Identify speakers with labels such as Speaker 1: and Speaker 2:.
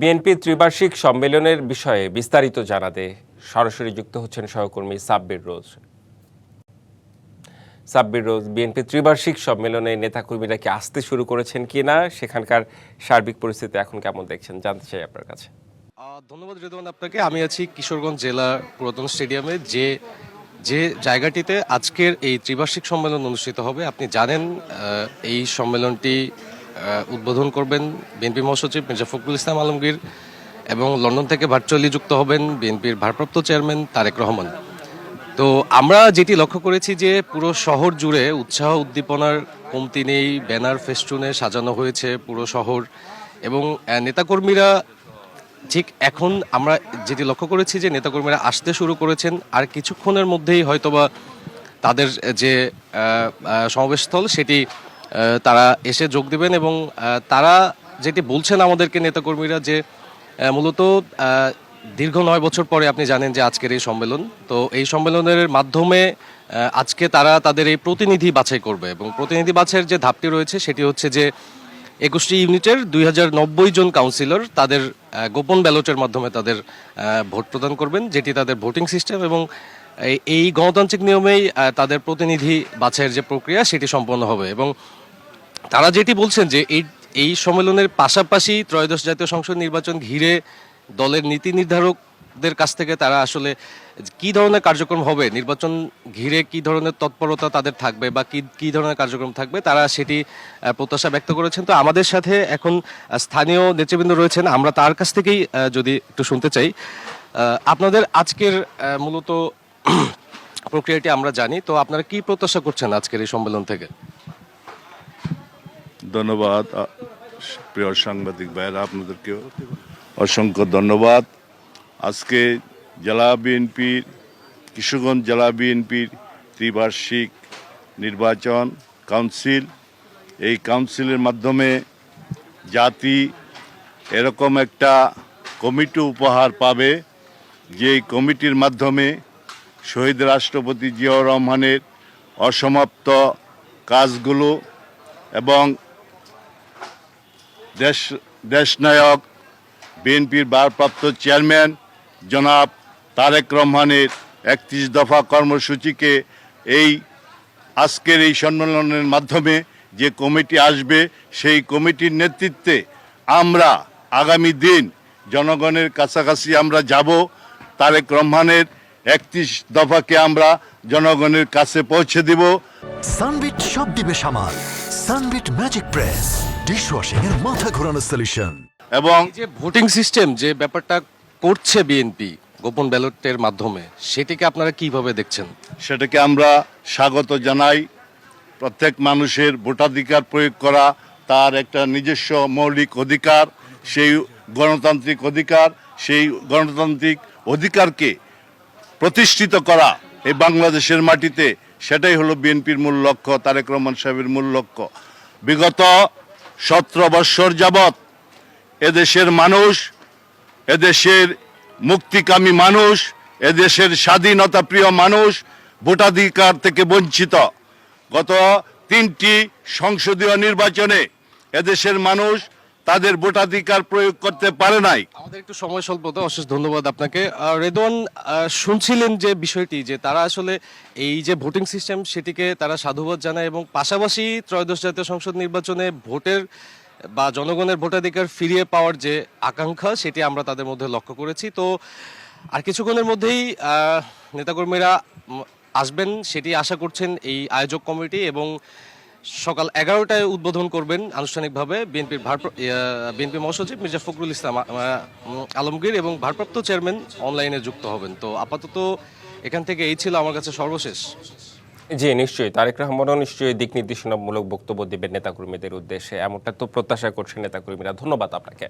Speaker 1: BNP ত্রিবার্ষিক সম্মেলনের বিষয়ে বিস্তারিত জানাতে সরাসরি যুক্ত হচ্ছেন সহকর্মী সাব্বির রোজ। সাব্বির রোজ, বিএনপি ত্রিবার্ষিক সম্মেলনে নেতাকর্মীরা কি আসতে শুরু করেছেন কি না? সেখানকার সার্বিক পরিস্থিতি এখন কেমন দেখছেন? জানতে চাই আপনার কাছে।
Speaker 2: ধন্যবাদ রেদওয়ান আপনাকে। আমি আছি কিশোরগঞ্জ জেলা পুরাতন স্টেডিয়ামে। যে যে জায়গাটিতে আজকের এই ত্রিবার্ষিক সম্মেলন অনুষ্ঠিত হবে, আপনি জানেন এই সম্মেলনটি উদ্বোধন করবেন বিএনপি মহাসচিব মির্জা ফখরুল ইসলাম আলমগীর এবং লন্ডন থেকে ভার্চুয়ালি যুক্ত হবেন বিএনপির ভারপ্রাপ্ত চেয়ারম্যান তারেক রহমান। তো আমরা যেটি লক্ষ্য করেছি যে পুরো শহর জুড়ে উৎসাহ উদ্দীপনার কমতি নেই, ব্যানার ফেস্টুনে সাজানো হয়েছে পুরো শহর এবং নেতাকর্মীরা ঠিক এখন আমরা যেটি লক্ষ্য করেছি যে নেতাকর্মীরা আসতে শুরু করেছেন, আর কিছুক্ষণের মধ্যেই হয়তোবা তাদের যে সমাবেশস্থল সেটি তারা এসে যোগ দেবেন এবং তারা যেটি বলছেন আমাদেরকে নেতাকর্মীরা যে মূলত দীর্ঘ নয় বছর পরে আপনি জানেন যে আজকের এই সম্মেলন। তো এই সম্মেলনের মাধ্যমে আজকে তারা তাদের এই প্রতিনিধি বাছাই করবে এবং প্রতিনিধি বাছাইয়ের যে ধাপটি রয়েছে সেটি হচ্ছে যে, একুশটি ইউনিটের দুই হাজার নব্বই জন কাউন্সিলর তাদের গোপন ব্যালটের মাধ্যমে তাদের ভোট প্রদান করবেন, যেটি তাদের ভোটিং সিস্টেম এবং এই- এই গণতান্ত্রিক নিয়মেই তাদের প্রতিনিধি বাছাইয়ের যে প্রক্রিয়া সেটি সম্পন্ন হবে এবং তারা যেটি বলছেন যে এই এই সম্মেলনের পাশাপাশি ত্রয়োদশ জাতীয় সংসদ নির্বাচন ঘিরে দলের নীতি নির্ধারকদের কাছ থেকে তারা আসলে কি ধরনের কার্যক্রম হবে, নির্বাচন ঘিরে কি ধরনের তৎপরতা তাদের থাকবে বা কি কি ধরনের কার্যক্রম থাকবে, তারা সেটি প্রত্যাশা ব্যক্ত করেছেন। তো আমাদের সাথে এখন স্থানীয় নেতৃবৃন্দ রয়েছেন। আমরা তার কাছ থেকেই যদি একটু শুনতে চাই আপনাদের আজকের মূলত প্রক্রিয়াটি আমরা জানি। তো আপনারা কি প্রত্যাশা করছেন আজকের এই সম্মেলন থেকে?
Speaker 3: ধন্যবাদ প্রিয় সাংবাদিক ভাইয়েরা, আপনাদেরকেও অসংখ্য ধন্যবাদ। আজকে জেলা বিএনপির, কিশোরগঞ্জ জেলা বিএনপির ত্রিবার্ষিক নির্বাচন কাউন্সিল। এই কাউন্সিলের মাধ্যমে জাতি এরকম একটা কমিটি উপহার পাবে যে কমিটির মাধ্যমে শহীদ রাষ্ট্রপতি জিয়াউর রহমানের অসমাপ্ত কাজগুলো এবং দেশ দেশনায়ক বিএনপির ভারপ্রাপ্ত চেয়ারম্যান জনাব তারেক রহমানের একত্রিশ দফা কর্মসূচিকে এই, আজকের এই সম্মেলনের মাধ্যমে যে কমিটি আসবে, সেই কমিটির নেতৃত্বে আমরা আগামী দিন জনগণের কাছাকাছি আমরা যাব। তারেক রহমানের একত্রিশ দফাকে আমরা জনগণের কাছে পৌঁছে দিব।
Speaker 4: সানবিট সব দিবে সামাল। Sunbit magic press. ডিশওয়াশিং এর মাথা ঘোরানো সলিউশন
Speaker 3: এবং
Speaker 2: যে ভোটিং সিস্টেম যে ব্যাপারটা করছে বিএনপি গোপন ব্যালটের মাধ্যমে সেটিকে আপনারা কীভাবে দেখছেন?
Speaker 3: সেটাকে আমরা স্বাগত জানাই। প্রত্যেক মানুষের ভোটাধিকার প্রয়োগ করা তার একটা নিজস্ব মৌলিক অধিকার সেই গণতান্ত্রিক অধিকার সেই গণতান্ত্রিক অধিকারকে প্রতিষ্ঠিত করা এই বাংলাদেশের মাটিতে সেটাই হলো বিএনপির মূল লক্ষ্য তারেক রহমান সাহেবের মূল লক্ষ্য। বিগত সতেরো বৎসর যাবৎ এদেশের মানুষ, এদেশের মুক্তিকামী মানুষ, এদেশের স্বাধীনতা প্রিয় মানুষ ভোটাধিকার থেকে বঞ্চিত। গত তিনটি সংসদীয় নির্বাচনে এদেশের মানুষ তাদের ভোটাধিকার প্রয়োগ করতে পারে নাই।
Speaker 2: আমাদের একটু সময় স্বল্পতা অশেষ ধন্যবাদ আপনাকে। রেদওয়ান শুনছিলেন যে বিষয়টি, যে তারা আসলে এই যে ভোটিং সিস্টেম, সেটিকে তারা সাধুবাদ জানায় এবং পাশাপাশি ত্রয়োদশ জাতীয় সংসদ নির্বাচনে ভোটের বা জনগণের ভোটাধিকার ফিরিয়ে পাওয়ার যে আকাঙ্ক্ষা, সেটি আমরা তাদের মধ্যে লক্ষ্য করেছি। তো আর কিছুক্ষণের মধ্যেই নেতাকর্মীরা আসবেন, সেটি আশা করছেন এই আয়োজক কমিটি এবং সকাল এগারোটায় উদ্বোধন করবেন আনুষ্ঠানিকভাবে বিএনপির ভার বিএনপি মহাসচিব মির্জা ফখরুল ইসলাম আলমগীর এবং ভারপ্রাপ্ত চেয়ারম্যান অনলাইনে যুক্ত হবেন। তো আপাতত এখান থেকে এই ছিল আমার কাছে সর্বশেষ।
Speaker 1: জি, নিশ্চয়ই। তারেক রহমানও নিশ্চয়ই দিক নির্দেশনামূলক বক্তব্য দেবেন নেতাকর্মীদের উদ্দেশ্যে। এমনটা তো প্রত্যাশা করছে নেতাকর্মীরা। ধন্যবাদ আপনাকে।